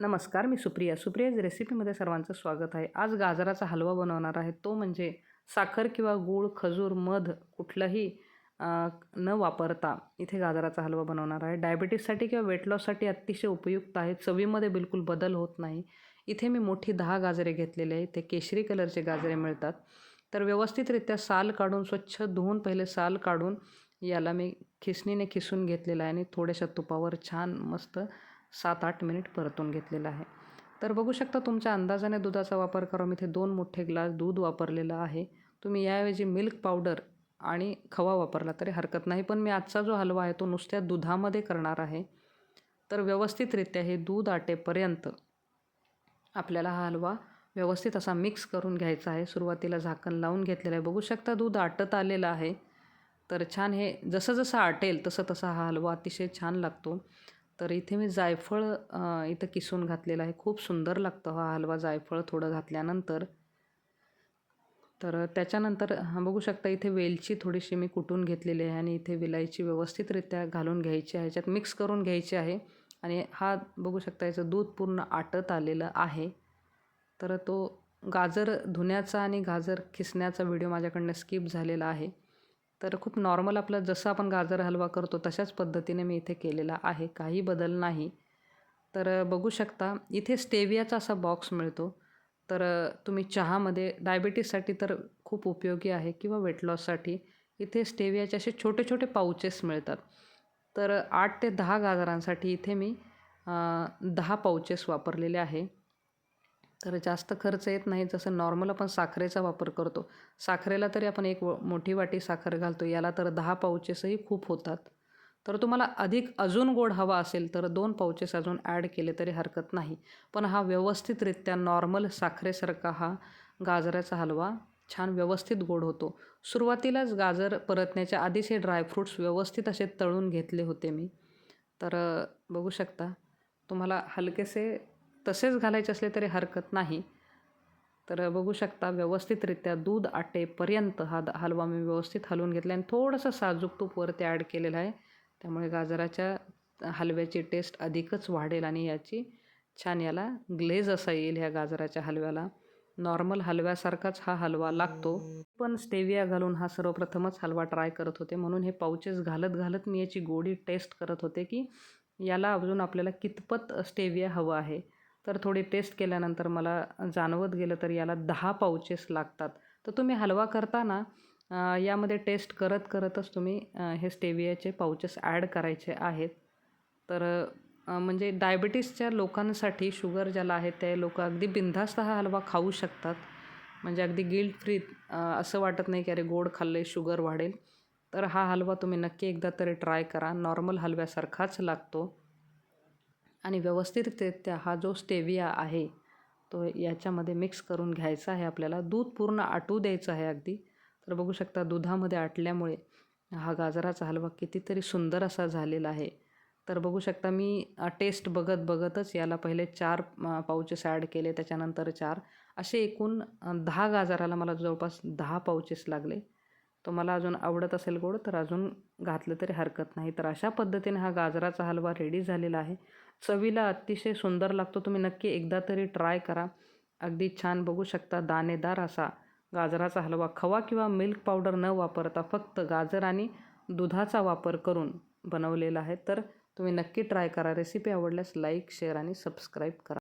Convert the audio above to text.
नमस्कार मी सुप्रिया. सुप्रियाज रेसिपीमध्ये सर्वांचं स्वागत आहे. आज गाजराचा हलवा बनवणार आहे. तो म्हणजे साखर किंवा गूळ खजूर मध कुठलंही न वापरता इथे गाजराचा हलवा बनवणार आहे. डायबिटीससाठी किंवा वेट लॉससाठी अतिशय उपयुक्त आहे. चवीमध्ये बिलकुल बदल होत नाही. इथे मी मोठी दहा गाजरे घेतलेले आहे ते केशरी कलरचे गाजरे मिळतात. तर व्यवस्थितरित्या साल काढून स्वच्छ धुवून पहिले साल काढून याला मी खिसणीने खिसून घेतलेलं आहे आणि थोड्याशा तुपावर छान मस्त सात आठ मिनिट परतून घेतलेलं आहे. तर बघू शकता तुमच्या अंदाजाने दुधाचा वापर करा. मी इथे दोन मोठे ग्लास दूध वापरलेलं आहे. तुम्ही याऐवजी मिल्क पावडर आणि खवा वापरला तरी हरकत नाही. पण मी आजचा जो हलवा आहे तो नुसत्या दुधामध्ये करणार आहे. तर व्यवस्थितरित्या हे दूध आटेपर्यंत आपल्याला हा हलवा व्यवस्थित असा मिक्स करून घ्यायचा आहे. सुरुवातीला झाकण लावून घेतलेलं आहे. बघू शकता दूध आटत आलेलं आहे. तर छान हे जसं जसं आटेल तसं तसा हा हलवा अतिशय छान लागतो. तर इथे मी जायफळ इथं किसून घातलेलं आहे. खूप सुंदर लागतं हा हलवा जायफळ थोडं घातल्यानंतर. तर त्याच्यानंतर बघू शकता इथे वेलची थोडीशी मी कुटून घेतलेली आहे आणि इथे विलायची व्यवस्थितरित्या घालून घ्यायची आहे. ह्याच्यात मिक्स करून घ्यायची आहे आणि हा बघू शकता याचं दूध पूर्ण आटत आलेलं आहे. तर तो गाजर धुण्याचा आणि गाजर खिसण्याचा व्हिडिओ माझ्याकडनं स्किप झालेला आहे. तर खूप नॉर्मल आपलं जसं आपण गाजर हलवा करतो तशाच पद्धतीने मी इथे केलेला आहे. काही बदल नाही. तर बघू शकता इथे स्टेवियाचा असा बॉक्स मिळतो. तर तुम्ही चहामध्ये डायबिटीससाठी तर खूप उपयोगी आहे किंवा वेट लॉससाठी इथे स्टेवियाचे असे छोटे छोटे पाउचेस मिळतात. तर आठ ते दहा गाजरांसाठी इथे मी दहा पाउचेस वापरलेले आहे. तर जास्त खर्च येत नाही जसं नॉर्मल आपण साखरेचा वापर करतो. साखरेला तरी आपण एक व- मोठी वाटी साखर घालतो याला तर दहा पाउचेसही खूप होतात. तर तुम्हाला अधिक अजून गोड हवा असेल तर दोन पाउचेस अजून ॲड केले तरी हरकत नाही. पण हा व्यवस्थितरित्या नॉर्मल साखरेसारखा हा गाजराचा हलवा छान व्यवस्थित गोड होतो. सुरुवातीलाच गाजर परतण्याच्या आधीच हे ड्रायफ्रूट्स व्यवस्थित असे तळून घेतले होते मी. तर बघू शकता तुम्हाला हलकेसे तसेच घालायचे असले तरी हरकत नाही. तर बघू शकता व्यवस्थितरित्या दूध आटेपर्यंत हा द- हलवा मी व्यवस्थित हलवून घेतला आणि थोडंसं साजूक तूप वरती ॲड केलेलं आहे. त्यामुळे गाजराच्या हलव्याची टेस्ट अधिकच वाढेल आणि याची छान याला ग्लेज असा येईल ह्या गाजराच्या हलव्याला. नॉर्मल हलव्यासारखाच हा हलवा लागतो. पण स्टेविया घालून हा सर्वप्रथमच हलवा ट्राय करत होते. म्हणून हे पाऊचेस घालत घालत मी याची गोडी टेस्ट करत होते की याला अजून आपल्याला कितपत स्टेविया हवं आहे. तर थोडी टेस्ट केल्यानंतर मला जाणवत गेलं तर याला दहा पाउचेस लागतात. तर तुम्ही हलवा करताना यामध्ये टेस्ट करत करतच तुम्ही हे स्टेवियाचे पाउचेस ॲड करायचे आहेत. तर म्हणजे डायबिटीसच्या लोकांसाठी शुगर ज्याला आहे ते लोक अगदी बिनधास्त हा हलवा खाऊ शकतात. म्हणजे अगदी गिल्ट फ्री असं वाटत नाही की अरे गोड खाल्ले शुगर वाढेल. तर हा हलवा तुम्ही नक्की एकदा तरी ट्राय करा. नॉर्मल हलव्यासारखाच लागतो. आणि व्यवस्थितरित्या हा जो स्टेविया आहे तो याच्यामध्ये मिक्स करून घ्यायचा आहे आपल्याला. दूध पूर्ण आटू द्यायचं आहे अगदी. तर बघू शकता दुधामध्ये आटल्यामुळे हा गाजराचा हलवा कितीतरी सुंदर असा झालेला आहे. तर बघू शकता मी टेस्ट बघत बघतच याला पहिले चार पाउचेस ॲड केले त्याच्यानंतर चार. असे एकूण दहा गाजराला मला जवळपास दहा पाऊचेस लागले. तुम्हाला अजून आवडत असेल गोड तर अजून घातलं तरी हरकत नाही. तर अशा पद्धतीने हा गाजराचा हलवा रेडी झालेला आहे. चवीला अतिशय सुंदर लागतो. तुम्ही नक्की एकदा तरी ट्राय करा. अगदी छान बघू शकता. दाणेदार असा गाजराचा हलवा. खवा किंवा मिल्क पावडर न वापरता फक्त गाजर आणि दुधाचा वापर करून बनवलेला आहे. तर तुम्ही नक्की ट्राय करा. रेसिपी आवडल्यास लाईक शेअर आणि सबस्क्राईब करा.